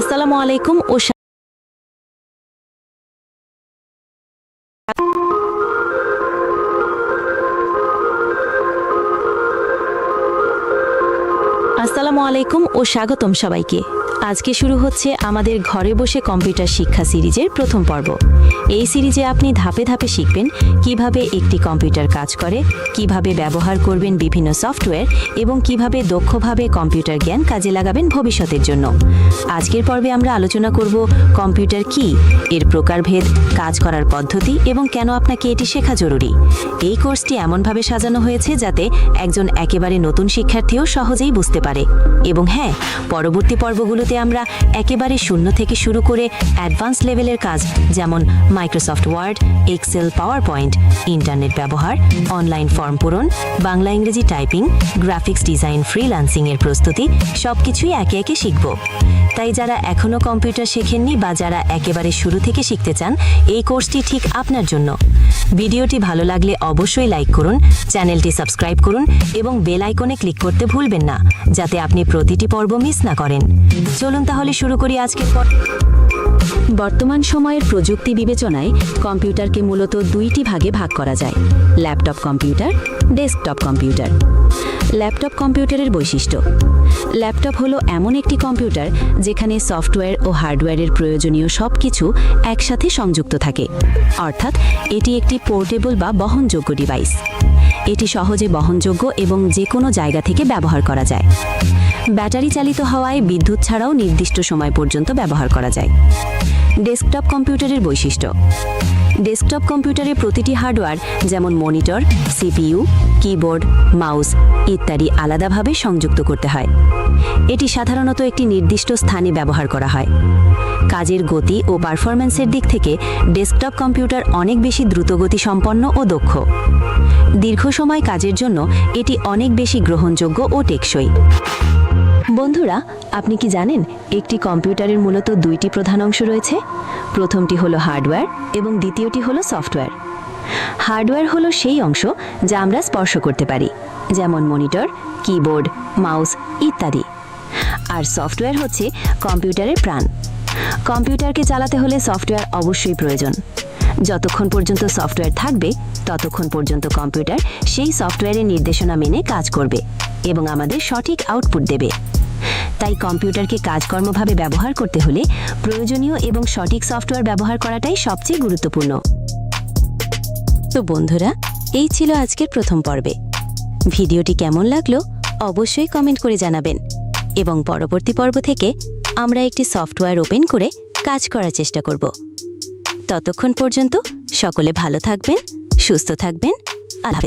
আসসালামু আলাইকুম ও আসসালামু আলাইকুম ও স্বাগতম সবাইকে। আজকে শুরু হচ্ছে আমাদের ঘরে বসে কম্পিউটার শিক্ষা সিরিজের প্রথম পর্ব। এই সিরিজে আপনি ধাপে ধাপে শিখবেন কীভাবে একটি কম্পিউটার কাজ করে, কীভাবে ব্যবহার করবেন বিভিন্ন সফটওয়্যার এবং কীভাবে দক্ষভাবে কম্পিউটার জ্ঞান কাজে লাগাবেন ভবিষ্যতের জন্য। আজকের পর্বে আমরা আলোচনা করব কম্পিউটার কি, এর প্রকারভেদ, কাজ করার পদ্ধতি এবং কেন আপনাকে এটি শেখা জরুরি। এই কোর্সটি এমনভাবে সাজানো হয়েছে যাতে একজন একেবারে নতুন শিক্ষার্থীও সহজেই বুঝতে পারে। এবং হ্যাঁ পরবর্তী পর্বগুলোতে আমরা একেবারে শূন্য থেকে শুরু করে অ্যাডভান্স লেভেলের কাজ, যেমন Microsoft Word Excel PowerPoint internet ব্যবহার, অনলাইন ফর্ম পূরণ, বাংলা ইংরেজি টাইপিং, গ্রাফিক্স ডিজাইন ফ্রিল্যান্সিং এর প্রস্তুতি, সবকিছুই একে একে শিখব। তাই যারা এখনও কম্পিউটার শেখেননি বা যারা একেবারে শুরু থেকে শিখতে চান, এই কোর্সটি ঠিক আপনার জন্য। ভিডিওটি ভালো লাগলে অবশ্যই লাইক করুন, চ্যানেলটি সাবস্ক্রাইব করুন এবং বেল আইকনে ক্লিক করতে ভুলবেন না, যাতে আপনি প্রতিটি পর্ব মিস না করেন। চলুন তাহলে শুরু করি আজকের বর্তমান সময়ের প্রযুক্তি বিবেচনায় কম্পিউটারকে মূলত দুইটি ভাগে ভাগ করা যায়। Laptop computer, desktop computer. Laptop কম্পিউটারের বৈশিষ্ট্য। ল্যাপটপ হলো এমন একটি কম্পিউটার যেখানে সফটওয়্যার ও হার্ডওয়্যারের প্রয়োজনীয় সব কিছু একসাথে সংযুক্ত থাকে। অর্থাৎ এটি একটি পোর্টেবল বা বহনযোগ্য ডিভাইস। এটি সহজে বহনযোগ্য এবং যে কোনো জায়গা থেকে ব্যবহার করা যায়। ব্যাটারি চালিত হওয়ায় বিদ্যুৎ ছাড়াও নির্দিষ্ট সময় পর্যন্ত ব্যবহার করা যায়। ডেস্কটপ কম্পিউটারের বৈশিষ্ট্য। ডেস্কটপ কম্পিউটারে প্রতিটি হার্ডওয়্যার, যেমন মনিটর, সিপিইউ, কিবোর্ড, মাউস ইত্যাদি আলাদাভাবে সংযুক্ত করতে হয়। এটি সাধারণত একটি নির্দিষ্ট স্থানে ব্যবহার করা হয়। কাজের গতি ও পারফরম্যান্সের দিক থেকে ডেস্কটপ কম্পিউটার অনেক বেশি দ্রুতগতি সম্পন্ন ও দক্ষ। দীর্ঘ সময় কাজের জন্য এটি অনেক বেশি গ্রহণযোগ্য ও টেকসই। বন্ধুরা, আপনি কি জানেন একটি কম্পিউটারের মূলত দুইটি প্রধান অংশ রয়েছে? প্রথমটি হলো হার্ডওয়্যার এবং দ্বিতীয়টি হলো সফটওয়্যার। হার্ডওয়্যার হলো সেই অংশ যা আমরা স্পর্শ করতে পারি, যেমন মনিটর, কিবোর্ড, মাউস ইত্যাদি। আর সফটওয়্যার হচ্ছে কম্পিউটারের প্রাণ। কম্পিউটারকে চালাতে হলে সফটওয়্যার অবশ্যই প্রয়োজন। যতক্ষণ পর্যন্ত সফটওয়্যার থাকবে, ততক্ষণ পর্যন্ত কম্পিউটার সেই সফটওয়্যারের নির্দেশনা মেনে কাজ করবে এবং আমাদের সঠিক আউটপুট দেবে। তাই কম্পিউটারকে কাজকর্মভাবে ব্যবহার করতে হলে প্রয়োজনীয় এবং সঠিক সফটওয়্যার ব্যবহার করাটাই সবচেয়ে গুরুত্বপূর্ণ। তো বন্ধুরা, এই ছিল আজকের প্রথম পর্বে। ভিডিওটি কেমন লাগল অবশ্যই কমেন্ট করে জানাবেন এবং পরবর্তী পর্ব থেকে আমরা একটি সফটওয়্যার ওপেন করে কাজ করার চেষ্টা করব। ততক্ষণ পর্যন্ত সকলে ভালো থাকবেন সুস্থ থাকবেন। আল্লাহ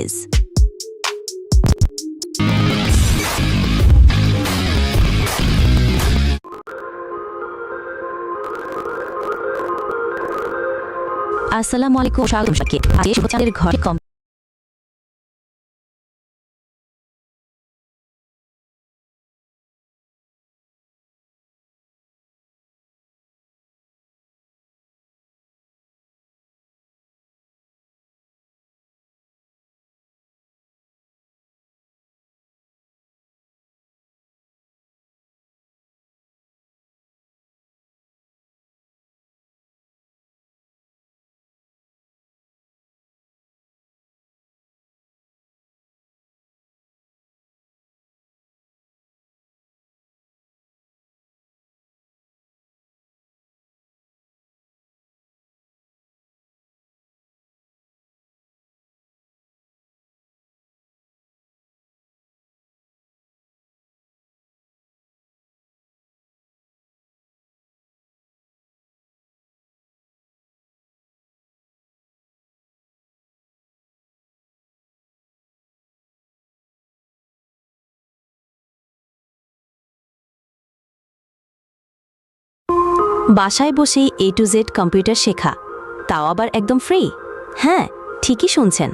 আসসালামু আলাইকুম স্বাগত ঘরে কম বাসায় বসেই এ টু জেড কম্পিউটার শেখা। তাও আবার একদম ফ্রি হ্যাঁ ঠিকই শুনছেন।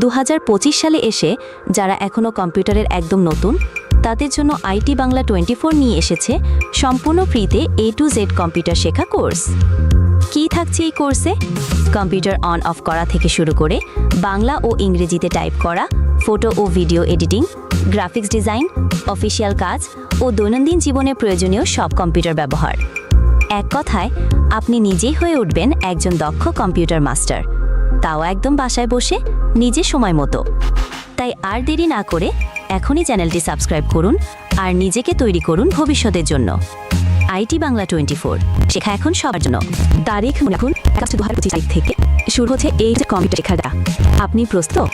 দু হাজার পঁচিশ সালে এসে যারা এখনও কম্পিউটারের একদম নতুন, তাদের জন্য আইটি বাংলা টোয়েন্টি নিয়ে এসেছে সম্পূর্ণ ফ্রিতে এ টু জেড কম্পিউটার শেখা কোর্স। কি থাকছে এই কোর্সে? কম্পিউটার অন অফ করা থেকে শুরু করে বাংলা ও ইংরেজিতে টাইপ করা, ফটো ও video editing, graphics design, official কাজ ও দৈনন্দিন জীবনে প্রয়োজনীয় সব কম্পিউটার ব্যবহার। এক কথায়, আপনি নিজেই হয়ে উঠবেন একজন দক্ষ কম্পিউটার মাস্টার। তাও একদম বাসায় বসে, নিজে সময় মতো। তাই আর দেরি না করে এখনই চ্যানেলটি সাবস্ক্রাইব করুন আর নিজেকে তৈরি করুন ভবিষ্যতের জন্য। আইটি বাংলা টোয়েন্টি ফোর শেখা এখন সবার জন্য। তারিখ রাখুন দু হাজার পঁচিশ তারিখ থেকে শুরু হচ্ছে এই যে কম্পিউটার শেখাটা। আপনি প্রস্তুত?